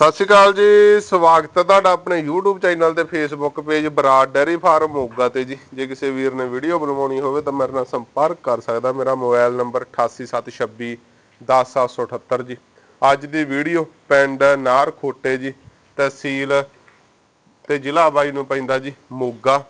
ਸਤਿ ਸ਼੍ਰੀ ਅਕਾਲ ਜੀ, ਸਵਾਗਤ ਹੈ ਤੁਹਾਡਾ ਆਪਣੇ YouTube ਚੈਨਲ ਤੇ Facebook page Brar dairy farm Moga ਤੇ ਜੀ। ਜੇ ਕਿਸੇ ਵੀਰ ਨੇ ਵੀਡੀਓ ਬਣਵਾਉਣੀ ਹੋਵੇ ਤਾਂ ਮੇਰੇ ਨਾਲ ਸੰਪਰਕ ਕਰ ਸਕਦਾ। ਮੇਰਾ ਮੋਬਾਈਲ ਨੰਬਰ 8876 10778 ਜੀ। ਅੱਜ ਦੀ ਵੀਡੀਓ ਪਿੰਡ ਨਾਰ ਖੋਟੇ ਜੀ, ਤਹਿਸੀਲ ਤੇ ਜ਼ਿਲ੍ਹਾ ਬਾਈ ਨੂੰ ਪੈਂਦਾ ਜੀ, ਮੋਗਾ।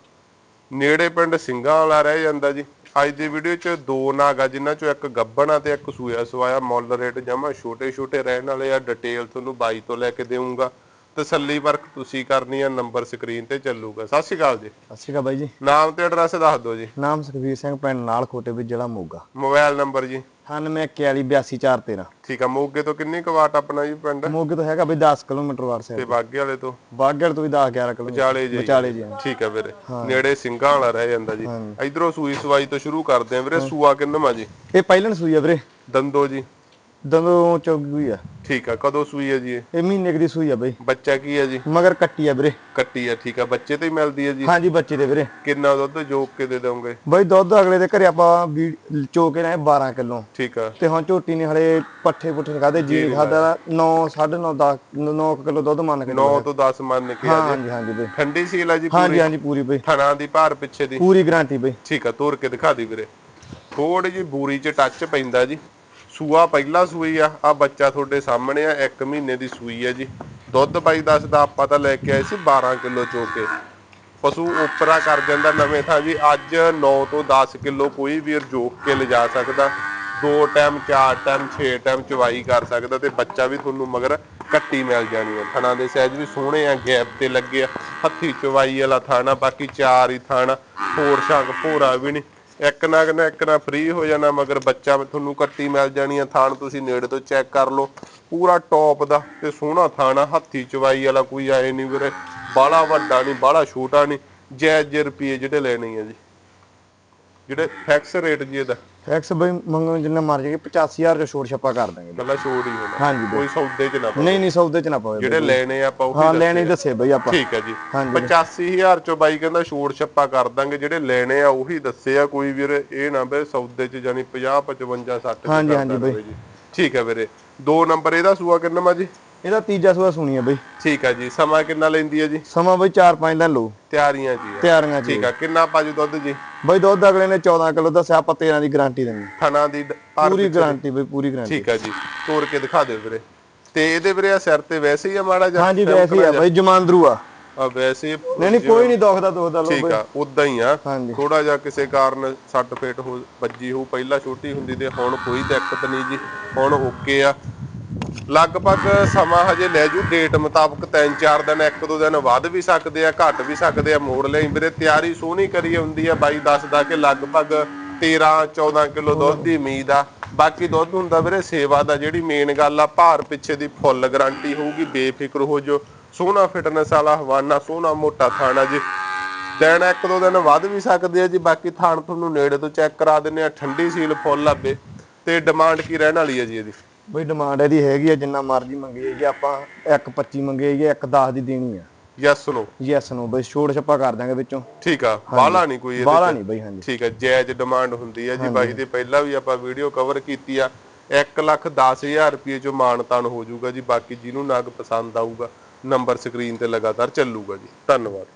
ਨੇੜੇ ਪਿੰਡ ਸਿੰਘਾਂ ਵਾਲਾ ਰਹਿ ਜਾਂਦਾ ਜੀ। ਅੱਜ ਦੀ ਵੀਡੀਓ 'ਚ ਦੋ ਨਾਗਾ ਜਿਨ੍ਹਾਂ 'ਚੋਂ ਇੱਕ ਗੱਬਣਾ ਤੇ ਇੱਕ ਸੂਆ ਸਵਾਇਆ। ਮੁੱਲ ਰੇਟ ਜਮਾ ਛੋਟੇ ਛੋਟੇ ਰਹਿਣ ਵਾਲੇ ਆ। ਡਿਟੇਲ ਤੁਹਾਨੂੰ ਬਾਈ ਤੋਂ ਲੈ ਕੇ ਦੇਵਾਂਗਾ ਤਸੱਲੀ ਵਰਕ ਤੁਸੀਂ ਕਰਨੀ ਆ ਨੰਬਰ ਸਕਰੀਨ ਤੇ ਚੱਲੂਗਾ। ਸਤਿ ਸ਼੍ਰੀ ਅਕਾਲ ਜੀ। ਸਤਿ ਸ਼੍ਰੀ ਅਕਾਲ ਬਾਈ ਜੀ। ਨਾਮ ਤੇ ਐਡਰੈਸ ਦੱਸ ਦਿਓ ਜੀ। ਨਾਮ ਸੁਖਵੀਰ ਸਿੰਘ ਪਿੰਡ ਨਾਲ ਖੋਟੇ ਵਿੱਚ ਜ਼ਿਲ੍ਹਾ ਮੋਗਾ। ਮੋਬਾਈਲ ਨੰਬਰ ਜੀ। 9141828413 ਠੀਕ ਆ ਮੋਗੇ ਤੋਂ ਕਿੰਨੀ ਕੁ ਵਾਟ ਆਪਣਾ ਜੀ ਪਿੰਡ? ਮੋਗੇ ਤੋਂ ਹੈਗਾ ਬਈ 10 ਕਿਲੋਮੀਟਰ ਵਾਰ ਤੇ ਸਾਈਡ ਬਾਗੇ ਵਾਲੇ ਤੋਂ? ਬਾਗੜ ਤੋਂ ਵੀ 10 11 ਕਿਲੋਮੀਟਰ। ਵਿਚਾਲੇ ਜੀ। ਵਿਚਾਲੇ ਜੀ ਠੀਕ ਆ ਵੀਰੇ। ਨੇੜੇ ਸਿੰਘਾਂ ਵਾਲਾ ਰਹਿ ਜਾਂਦਾ ਜੀ। ਇਧਰੋਂ ਸੂਈ ਸਵਾਈ ਤੋਂ ਸ਼ੁਰੂ ਕਰਦੇ ਆ ਵੀਰੇ। ਸੂਆ ਕਿੰਨਵਾਂ ਜੀ? ਇਹ ਪਹਿਲਣ ਸੂਈ ਆ ਵੀਰੇ। ਦੰਦੋ ਜੀ। ਦੰਦੋਂ ਚੌਗੀ ਆ। ਠੀਕ ਆ ਕਦੋਂ ਸੂਈ ਹੈ ਜੀ ਇਹ? ਇਹ ਮਹੀਨੇ ਕੁ ਦੀ ਸੂਈ ਆ ਬਈ। ਬੱਚਾ ਕੀ ਹੈ ਜੀ? ਮਗਰ ਕੱਟੀ ਆ ਵੀਰੇ। ਕੱਟੀ ਆ ਠੀਕ ਆ ਬੱਚੇ ਤੇ ਹੀ ਮਿਲਦੀ ਹੈ ਜੀ? ਹਾਂਜੀ ਬੱਚੇ ਦੇ ਵੀਰੇ। ਕਿੰਨਾ ਦੁੱਧ ਜੋਕ ਕੇ ਦੇ ਦੋਗੇ ਬਈ ਦੁੱਧ ਅਗਲੇ ਦੇ ਘਰੇ ਆਪਾਂ ਵੀ ਚੋ ਕੇ ਰਹੇ 12 ਕਿਲੋ। ਠੀਕ ਆ। ਤੇ ਹੁਣ ਝੋਟੀ ਨੇ ਹਲੇ ਪੱਠੇ ਪੁੱਠੇ ਖਾਦੇ ਜੀ ਖਾਦਾ 9 9.5 10 9 ਕਿਲੋ ਦੁੱਧ ਮੰਨ ਕੇ 9 ਤੋਂ 10 ਮੰਨ ਕੇ ਆ ਜੀ। ਹਾਂਜੀ ਹਾਂਜੀ ਬਈ। ਠੰਡੀ ਸੀਲ ਆ ਜੀ ਹਾਂਜੀ ਪੂਰੀ? ਹਾਂਜੀ ਪੂਰੀ ਬਈ। ਥਣਾ ਦੀ ਭਾਰ ਪਿੱਛੇ ਦੀ? ਪੂਰੀ ਗਾਰੰਟੀ ਬਈ। ਠੀਕ ਆ ਤੋਰ ਕੇ ਦਿਖਾ ਦੀ ਵੀਰੇ। ਥੋੜੀ ਜੀ ਬੂਰੀ ਚ ਟੱਚ ਪੈਂਦਾ ਜੀ। ਸੂਆ ਪਹਿਲਾ ਸੂਈ ਆ ਆ ਬੱਚਾ ਤੁਹਾਡੇ ਸਾਹਮਣੇ ਆ 1 ਮਹੀਨੇ ਦੀ ਸੂਈ ਆ ਜੀ। ਦੁੱਧ ਬਾਈ ਦੱਸਦਾ ਆਪਾਂ ਤਾਂ ਲੈ ਕੇ ਆਏ ਸੀ 12 ਕਿਲੋ ਚੋਕੇ। ਪਸ਼ੂ ਉਪਰਾ ਕਰ ਜਾਂਦਾ ਨਵੇਂ ਥਾਂ ਜੀ, ਅੱਜ 9 ਤੋਂ 10 ਕਿਲੋ ਕੋਈ ਵੀਰ ਜੋਕ ਕੇ ਲਿਜਾ ਸਕਦਾ। ਦੋ ਟਾਈਮ, ਚਾਰ ਟਾਈਮ, ਛੇ ਟਾਈਮ ਚਵਾਈ ਕਰ ਸਕਦਾ ਤੇ ਬੱਚਾ ਵੀ ਤੁਹਾਨੂੰ ਮਗਰ ਕੱਟੀ ਮਿਲ ਜਾਣੀ ਹੈ ਥਣਾ ਦੇ ਸਾਈਜ਼ ਵੀ ਸੋਹਣੇ ਆ, ਗੈਪ ਤੇ ਲੱਗੇ ਆ। ਹੱਥੀ ਚਵਾਈ ਵਾਲਾ ਥਾਣਾ, ਬਾਕੀ ਚਾਰ ਹੀ ਥਾਣਾ, ਹੋਰ ਸ਼ੰਕ ਭੋਰਾ ਵੀ ਨਹੀਂ। ਇੱਕ ਨਾ ਨਾ ਇੱਕ ਨਾ ਫ੍ਰੀ ਹੋ ਜਾਣਾ, ਮਗਰ ਬੱਚਾ ਤੁਹਾਨੂੰ ਕੱਟੀ ਮਿਲ ਜਾਣੀ ਆ, ਥਾਣ ਤੁਸੀਂ ਨੇੜੇ ਤੋਂ ਚੈੱਕ ਕਰ ਲਓ। ਪੂਰਾ ਟੌਪ ਦਾ ਤੇ ਸੋਹਣਾ ਥਾਣਾ ਹੱਥੀ ਚਵਾਈ ਵਾਲਾ ਕੋਈ ਆਏ ਨਹੀਂ ਵੀਰੇ। ਬਾਹਲਾ ਵੱਡਾ ਨਹੀਂ ਬਾਹਲਾ ਛੋਟਾ ਨਹੀਂ ਜੈ ਜੈ ਰੁਪਏ ਜਿਹੜੇ ਲੈਣੇ ਆ ਜੀ। ਜਿਹੜੇ ਫਿਕਸ ਰੇਟ ਜੀ ਇਹਦਾ ਐਕਸ ਬਈ ਮੰਗੋ ਜਿੰਨਾ ਮਰ ਜਾਗੇ 85000 ਚ ਛੋੜ ਛੱਪਾ ਕਰ ਦਾਂਗੇ ਕੱਲਾ ਛੋੜ ਹੀ ਹੋਣਾ। ਹਾਂਜੀ ਕੋਈ ਸੌਦੇ ਚ ਨਾ ਪਾਓ। ਨਹੀਂ ਨਹੀਂ ਸੌਦੇ ਚ ਨਾ ਪਵੇ ਜਿਹੜੇ ਲੈਣੇ ਆਪਾਂ ਉਹ ਹਾਂ ਲੈਣੇ ਦੱਸੇ ਬਈ ਆਪਾਂ। ਠੀਕ ਹੈ ਜੀ। ਹਾਂਜੀ। 85000 ਚੋਂ ਬਾਈ ਕਹਿੰਦਾ ਛੋੜ ਛੱਪਾ ਕਰ ਦਾਂਗੇ ਜਿਹੜੇ ਲੈਣੇ ਆ ਉਹੀ ਦੱਸੇ ਆ। ਕੋਈ ਵੀਰ ਇਹ ਨਾ ਬਈ ਸੌਦੇ ਚ ਜਾਨੀ 50 55 60 ਚ ਹਾਂਜੀ, ਹਾਂਜੀ ਬਈ। ਠੀਕ ਹੈ ਵੀਰੇ। ਦੋ ਨੰਬਰ ਇਹਦਾ ਸੂਆ ਕਿੰਨਾ ਮਾ ਜੀ? ਇਹਦਾ ਤੀਜਾ ਸੂਆ ਸੁਣੀ ਆ ਬਈ। ਠੀਕ ਹੈ ਜੀ ਸਮਾਂ ਕਿੰਨਾ ਲੈਂਦੀ ਹੈ ਜੀ? ਸਮਾਂ ਬਈ 4-5 ਦਿਨ ਲਓ ਤਿਆਰੀਆਂ ਜੀ ਆ। ਤਿਆਰੀਆਂ ਠੀਕ ਆ ਕਿੰਨਾ ਪਾਜੂ ਦੁੱਧ ਜੀ? ਬਈ ਦੁੱਧ ਅਗਲੇ ਨੇ 14 ਕਿਲੋ ਦੱਸਿਆ ਆਪਾਂ 13 ਦੀ ਗਾਰੰਟੀ ਦੇਣੀ ਥਣਾ ਦੀ ਪੂਰੀ ਗਾਰੰਟੀ ਬਈ ਪੂਰੀ ਗਾਰੰਟੀ। ਠੀਕ ਆ ਜੀ ਤੋੜ ਕੇ ਦਿਖਾ ਦਿਓ ਵੀਰੇ। ਤੇ ਇਹਦੇ ਵੀਰੇ ਆ ਸਿਰ ਤੇ ਵੈਸੇ ਹੀ ਆ ਮਾੜਾ ਜਿਹਾ? ਹਾਂਜੀ ਵੈਸੇ ਹੀ ਆ ਬਈ ਜਮਾਂਦਰੂ ਆ। ਆ ਵੈਸੇ ਨਹੀਂ ਨਹੀਂ ਕੋਈ ਨਹੀਂ ਦੁਖਦਾ ਦੁਖਦਾ ਲੋ ਠੀਕ ਆ ਉਦਾਂ ਹੀ ਆ। ਥੋੜਾ ਜਿਹਾ ਕਿਸੇ ਕਾਰਨ ਸੱਟ ਫੇਟ ਹੋ ਵੱਜੀ ਹੋ ਪਹਿਲਾਂ ਛੋਟੀ ਹੁੰਦੀ ਤੇ ਹੁਣ ਕੋਈ ਦਿੱਕਤ ਨਹੀਂ ਜੀ। ਹੁਣ ਓਕੇ ਆ। ਲਗਭਗ ਸਮਾਂ ਹਜੇ ਲੈ ਜੂ। ਡੇਟ ਮੁਤਾਬਕ 3-4 ਦਿਨ, ਇੱਕ ਦੋ ਦਿਨ ਵੱਧ ਵੀ ਸਕਦੇ ਆ, ਘਟ ਵੀ ਸਕਦੇ ਆ। ਮੋੜ ਲਈ ਵੀਰੇ, ਤਿਆਰੀ ਸੋਹਣੀ ਕਰੀ ਹੁੰਦੀ ਆ। ਬਾਈ ਦੱਸਦਾ ਕਿ ਲਗਭਗ 13-14 ਕਿਲੋ ਦੁੱਧ ਦੀ ਉਮੀਦ ਆ। ਬਾਕੀ ਦੁੱਧ ਹੁੰਦਾ ਵੀਰੇ, ਸੇਵਾ ਦਾ ਜਿਹੜੀ ਮੇਨ ਗੱਲ ਆ, ਭਾਰ ਪਿੱਛੇ ਦੀ ਫੁੱਲ ਗਾਰੰਟੀ ਹੋਊਗੀ, ਬੇਫਿਕਰ ਹੋ ਜੋ ਸੋਹਣਾ ਫਿਟਨੈਸ ਵਾਲਾ ਹਵਾਨਾ, ਸੋਹਣਾ ਮੋਟਾ ਥਾਣਾ ਜੀ। ਦਿਨ ਇੱਕ ਦੋ ਦਿਨ ਵੱਧ ਵੀ ਸਕਦੇ ਆ ਜੀ। ਬਾਕੀ ਥਾਣ ਤੁਹਾਨੂੰ ਨੇੜੇ ਤੋਂ ਚੈੱਕ ਕਰਾ ਦਿੰਨੇ ਆ। ਠੰਡੀ ਸੀਲ ਫੁੱਲ ਆਵੇ ਤੇ ਡਿਮਾਂਡ ਕੀ ਰਹਿਣ ਵਾਲੀ ਹੈ ਜੀ ਇਹਦੀ? ਬਈ ਡਿਮਾਂਡ ਇਹਦੀ ਹੈਗੀ ਆ ਜਿੰਨਾ ਮਰਜ਼ੀ ਮੰਗੀਏ ਜੇ ਆਪਾਂ 1.25 ਮੰਗੀਏ 1.10 ਦੀ ਦੇਣੀ ਆ। ਯੈਸ ਨੋ ਯੈਸ ਨੂੰ ਬਈ ਛੋੜ ਛੱਪਾ ਕਰ ਦਾਂਗੇ ਵਿੱਚੋਂ। ਠੀਕ ਆ ਬਾਹਲਾ ਨਹੀਂ ਕੋਈ ਇਹਦੇ ਬਾਹਲਾ ਚ। ਨਹੀਂ ਬਈ ਹਾਂਜੀ। ਠੀਕ ਆ ਜਾਇਜ਼ ਡਿਮਾਂਡ ਹੁੰਦੀ ਆ ਜੀ ਬਾਈ ਦੇ ਪਹਿਲਾਂ ਵੀ ਆਪਾਂ ਵੀਡੀਓ ਕਵਰ ਕੀਤੀ ਆ। 1 ਲੱਖ 10000 ਰੁਪਏ ਚੋਂ ਮਾਨਤਾਨ ਹੋ ਜਾਊਗਾ ਜੀ ਬਾਕੀ ਜਿਹਨੂੰ ਨਗ ਪਸੰਦ ਆਊਗਾ ਨੰਬਰ ਸਕਰੀਨ ਤੇ ਲਗਾਤਾਰ ਚੱਲੂਗਾ ਜੀ। ਧੰਨਵਾਦ।